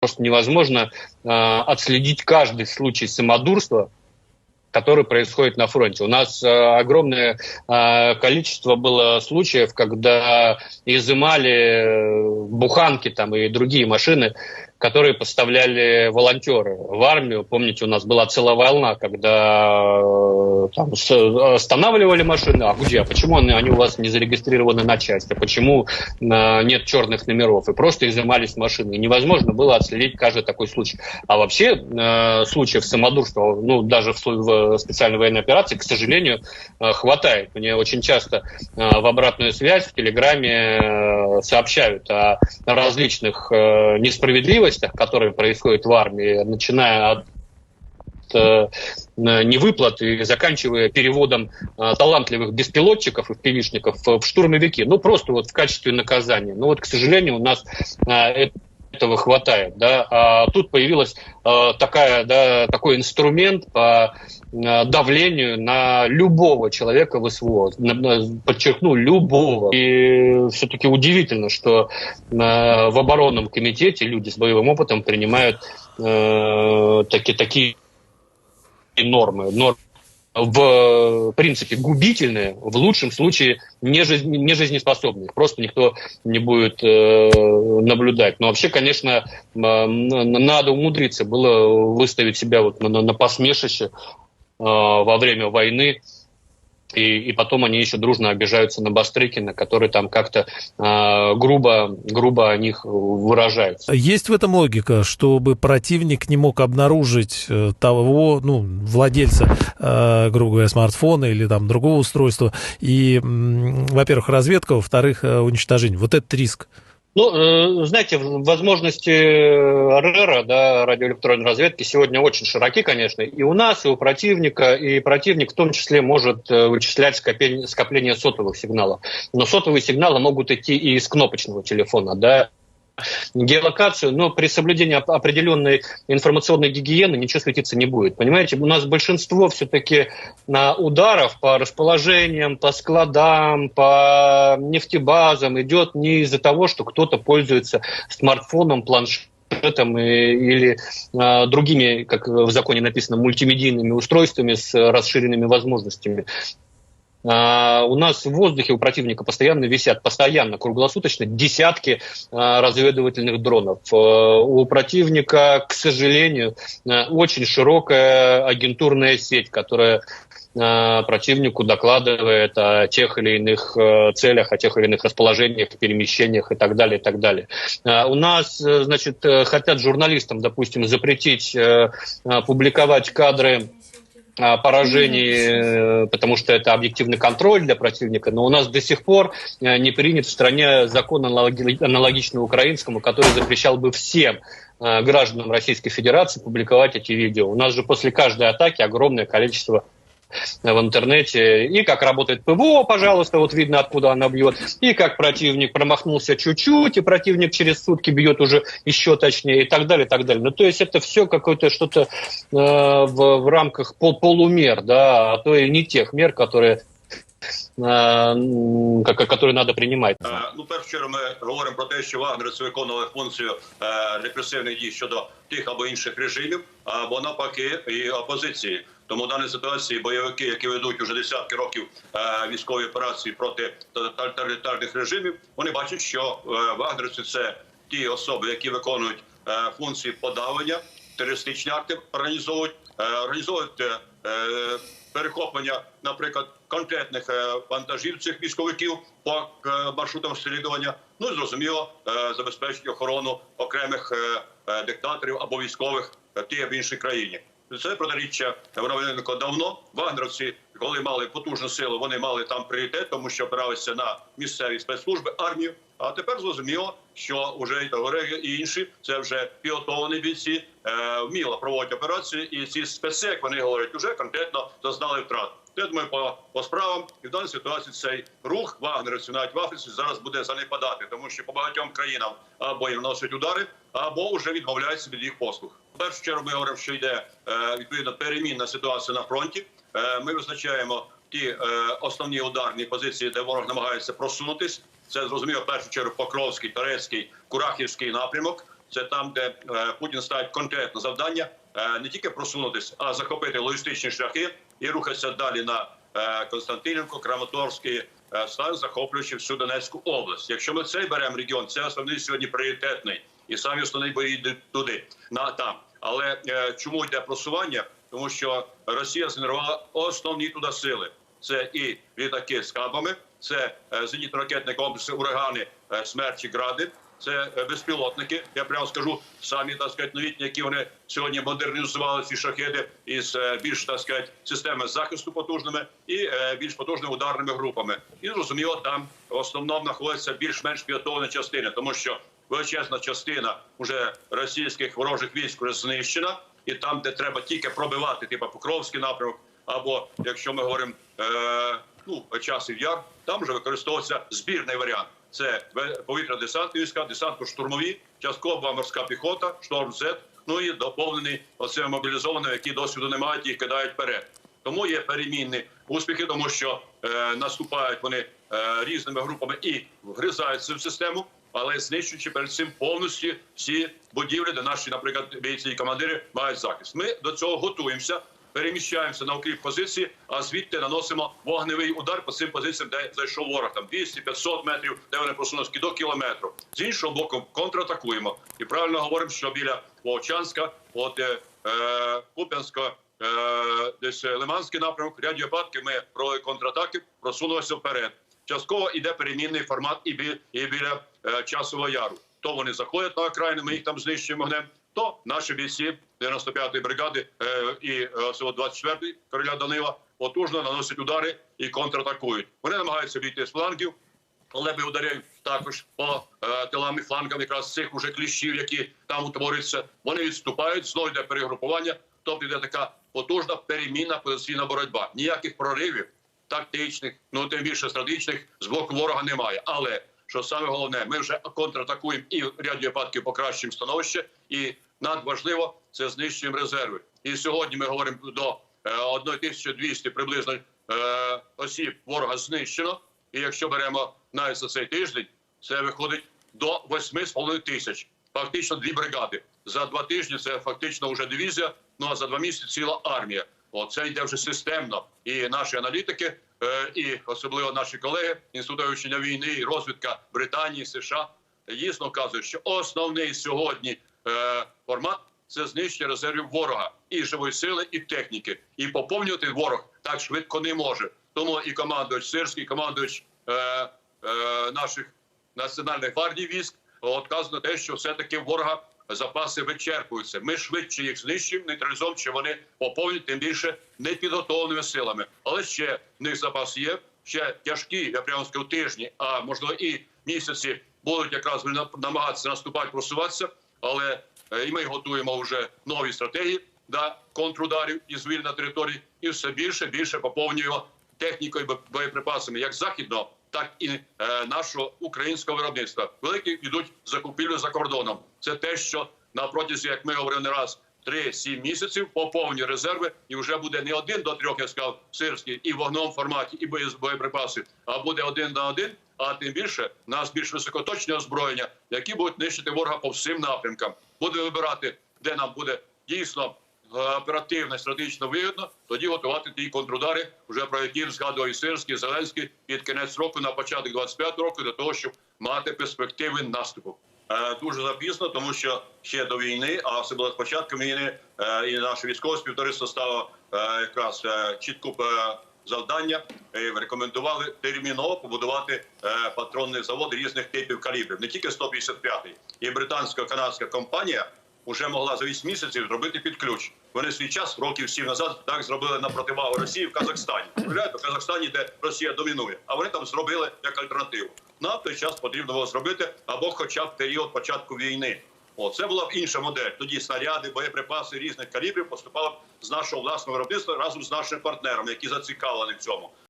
просто невозможно э, отследить каждый случай самодурства, который происходит на фронте. У нас э, огромное э, количество было случаев, когда изымали э, буханки там и другие машины которые поставляли волонтеры в армию. Помните, у нас была целая волна, когда э, там, останавливали машины. А где? А почему они, у вас не зарегистрированы на части? Почему э, нет черных номеров? И просто изымались машины. И невозможно было отследить каждый такой случай. А вообще э, случаев самодурства, ну, даже в, в специальной военной операции, к сожалению, хватает. Мне очень часто в обратную связь в Телеграме сообщают о различных э, несправедливостях, несправедливостях, которые происходят в армии, начиная от э, невыплат и заканчивая переводом э, талантливых беспилотчиков и певишников в штурмовики. Ну, просто вот в качестве наказания. Но вот, к сожалению, у нас э, этого хватает. Да? А тут появилась такая, да, такой инструмент по давлению на любого человека в СВО. Подчеркну, любого. И все-таки удивительно, что в оборонном комитете люди с боевым опытом принимают э, такие, такие нормы. нормы в принципе губительные, в лучшем случае не, жизнь, не жизнеспособные. Просто никто не будет э, наблюдать. Но вообще, конечно, э, надо умудриться было выставить себя вот на, на посмешище Э, во время войны. И, и потом они еще дружно обижаются на Бастрыкина, который там как-то э, грубо, грубо о них выражается. Есть в этом логика, чтобы противник не мог обнаружить э, того, ну, владельца, э, грубо говоря, смартфона или там другого устройства, и, во-первых, разведка, во-вторых, э, уничтожение. Вот этот риск. Ну, э, знаете, возможности РР, да, радиоэлектронной разведки сегодня очень широки, конечно, и у нас, и у противника, и противник в том числе может э, вычислять скопление сотовых сигналов. Но сотовые сигналы могут идти и из кнопочного телефона, да, геолокацию, но при соблюдении определенной информационной гигиены ничего светиться не будет. Понимаете, у нас большинство все-таки на ударов по расположениям, по складам, по нефтебазам идет не из-за того, что кто-то пользуется смартфоном, планшетом или э, другими, как в законе написано, мультимедийными устройствами с расширенными возможностями. А, у нас в воздухе у противника постоянно висят, постоянно, круглосуточно, десятки а, разведывательных дронов. А, у противника, к сожалению, очень широкая агентурная сеть, которая противнику докладывает о тех или иных целях, о тех или иных расположениях, перемещениях и так далее, и так далее. У нас, значит, хотят журналистам, допустим, запретить публиковать кадры поражений, э, потому что это объективный контроль для противника, но у нас до сих пор э, не принят в стране закон аналогичный украинскому, который запрещал бы всем э, гражданам Российской Федерации публиковать эти видео. У нас же после каждой атаки огромное количество в интернете, и как работает ПВО, пожалуйста, вот видно, откуда она бьет, и как противник промахнулся чуть-чуть, и противник через сутки бьет уже еще точнее, и так далее, и так далее. Ну, то есть это все какое-то что-то э, в, в рамках пол полумер, да, а то и не тех мер, которые які треба приймати. Ну, першу чергу ми говоримо про те, що вагнерці виконували функцію е, репресивних дій щодо тих або інших режимів, або навпаки, і опозиції. Тому в даній ситуації бойовики, які ведуть уже десятки років е, військові операції проти тоталітарних режимів, вони бачать, що е, вагнерці це ті особи, які виконують функції подавлення, терористичні акти організовують, організовують перехоплення, наприклад, конкретних е, вантажів цих військовиків по е, маршрутам слідування. Ну і зрозуміло, е, забезпечить охорону окремих диктаторів або військових в іншій країні. Це протиріччя виникло давно. Вагнеровці, коли мали потужну силу, вони мали там пріоритет, тому що опиралися на місцеві спецслужби армію. А тепер зрозуміло, що вже і Тогореги і інші це вже підготовлені бійці, е, вміло проводять операції, і ці спеці, як вони говорять, вже конкретно зазнали втрат. Я думаю, по по справам і в даній ситуації цей рух вагнерівців навіть в Африці зараз буде занепадати, тому що по багатьом країнам або їм носять удари, або вже відмовляються від їх послуг. В першу чергу ми говоримо, що йде е, відповідно перемінна ситуація на фронті. Е, ми визначаємо ті е, основні ударні позиції, де ворог намагається просунутись. Це зрозуміло в першу чергу Покровський, Торецький, Курахівський напрямок. Це там, де Путін ставить конкретне завдання не тільки просунутися, а захопити логістичні шляхи і рухатися далі на Константинівку, Краматорський стан, захоплюючи всю Донецьку область. Якщо ми цей беремо регіон, це основний сьогодні пріоритетний, і самі основні бої йдуть туди на там. Але е, чому йде просування? Тому що Росія згенерувала основні туди сили. Це і літаки з кабами, це е, зенітно-ракетні комплекси урагани, е, смерчі, гради. Це е, безпілотники. Я прямо скажу самі так сказати, новітні, які вони сьогодні модернізували ці шахеди із е, більш так сказати, системи захисту потужними і е, більш потужними ударними групами. І зрозуміло, там в основному більш-менш підготовлені частини, тому що величезна частина уже російських ворожих військ вже знищена, і там, де треба тільки пробивати, типу Покровський напрямок, або якщо ми говоримо е, ну часів яр, там вже використовується збірний варіант. Це повітря-десантні війська, десантно-штурмові, часткова морська піхота, шторм Z, ну і доповнений оцими мобілізованими, які досвіду не мають їх кидають вперед. Тому є перемінні успіхи, тому що е, наступають вони е, різними групами і вгризаються в систему, але знищуючи перед цим повністю всі будівлі, де наші, наприклад, бійці і командири мають захист. Ми до цього готуємося. Переміщаємося на укріп позиції, а звідти наносимо вогневий удар по цим позиціям, де зайшов ворог там 200-500 метрів, де вони просунулися до кілометру. З іншого боку, контратакуємо і правильно говоримо, що біля Вовчанська, от е, е, Куп'янська, е, десь Лиманський напрямок, ряд випадків ми провели контратаки, просунулися вперед. Частково іде перемінний формат і, бі, і біля е, часового яру. То вони заходять на окраїни, ми їх там знищуємо огнем. То наші бійці 95-ї бригади е, і е, цього 24-ї короля Данила потужно наносять удари і контратакують. Вони намагаються війти з флангів, але ми ударяють також по е, тилам і флангам якраз цих уже кліщів, які там утворюються. Вони відступають, знову йде перегрупування. Тобто йде така потужна перемінна позиційна боротьба. Ніяких проривів тактичних, ну тим більше стратегічних з боку ворога немає. Але що саме головне, ми вже контратакуємо і в ряді випадків покращуємо становище, і надважливо це знищуємо резерви. І сьогодні ми говоримо до е, 1200 приблизно е, осіб ворога знищено. І якщо беремо навіть за цей тиждень, це виходить до 8,5 тисяч. Фактично дві бригади. За два тижні це фактично вже дивізія. Ну а за два місяці ціла армія. Оце йде вже системно. І наші аналітики, е, і особливо наші колеги інституту вивчення війни і розвідка Британії, США дійсно вказують, що основний сьогодні е, формат це знищення резервів ворога і живої сили, і техніки. І поповнювати ворог так швидко не може. Тому і командувач Сирський, і командувач е, е, наших національних гвардій військ на те, що все-таки ворога запаси вичерпуються. Ми швидше їх знищуємо, нейтралізуємо, чи вони поповнюють тим більше непідготовленими силами. Але ще в них запас є. Ще тяжкі, я прямо скажу, тижні, а можливо і місяці будуть якраз намагатися наступати, просуватися. Але е, і ми готуємо вже нові стратегії до контрударів і звільнення території, і все більше більше поповнюємо технікою бо- боєприпасами, як західного, так і е, нашого українського виробництва. Великі йдуть закупівлі за кордоном. Це те, що на протязі, як ми говорили не раз, 3-7 місяців поповні резерви, і вже буде не один до трьох, я сказав, сирський, і в вогневому форматі, і боєприпаси, а буде один на один. А тим більше нас більш високоточне озброєння, які будуть нищити ворога по всім напрямкам. Буде вибирати, де нам буде дійсно оперативно, стратегічно вигідно, тоді готувати ті контрудари, вже про які згадував і Сирський, і Зеленський під кінець року на початок 25 року, для того, щоб мати перспективи наступу. Е, Дуже запізно, тому що ще до війни, а особливо з початком війни, е, і наше військове співтовариство стало е, якраз чітко завдання. Рекомендували терміново побудувати патронний завод різних типів калібрів, не тільки 155-й. І британсько-канадська компанія вже могла за 8 місяців зробити під ключ. Вони свій час років 7 назад так зробили на противагу Росії в Казахстані. Уявляєте, в Казахстані, де Росія домінує, а вони там зробили як альтернативу. На той час потрібно було зробити або, хоча б період початку війни. О, це була б інша модель. Тоді снаряди, боєприпаси різних калібрів поступали б з нашого власного виробництва разом з нашими партнерами, які зацікавлені в цьому.